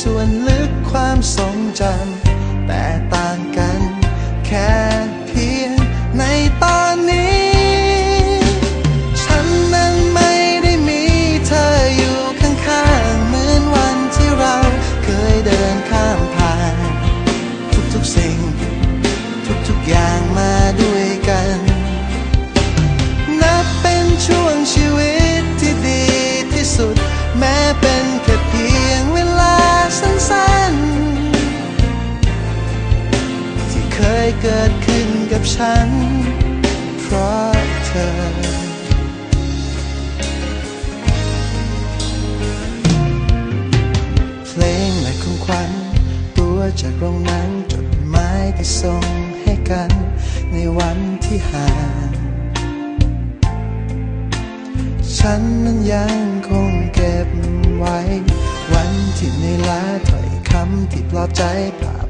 ส่วนลึกความทรงจำ เกิดขึ้นกับฉัน เพราะเธอ เพลงและของขวัญตัวจากโรงนังจดหมายที่ส่งให้กัน ในวันที่ห่างฉันนั้นยังคงเก็บไว้ วันที่เหนื่ล้าถ้อยคำที่ปลอบใจภา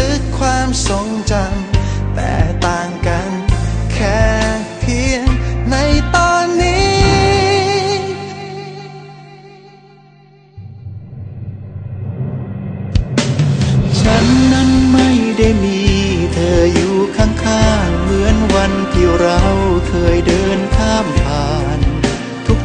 ก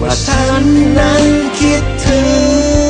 ว่าฉันนั้นคิดถึง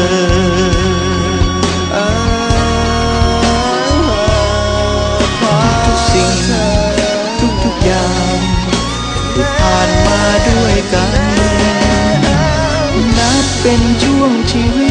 เป็นช่วงชีวิต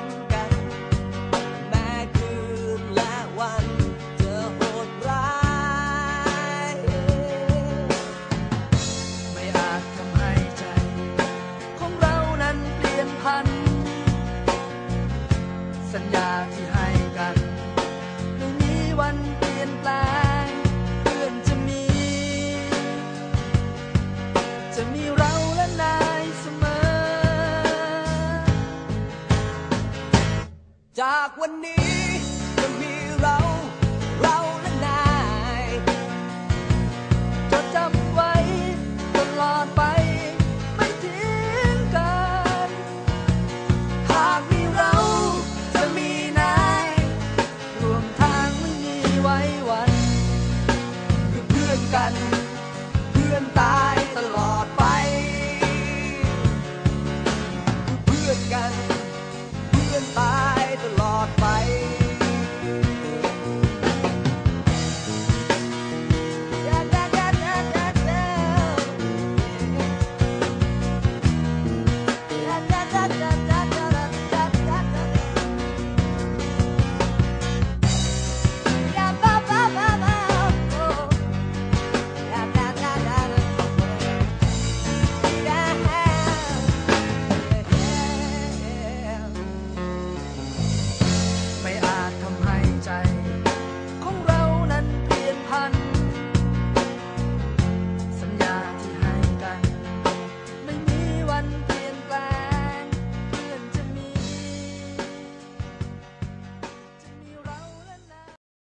ง สัญญาที่ให้กัน ไม่มีวันเปลี่ยนแปลง เพื่อนจะมี จะมีเราและนายเสมอ จากวันนี้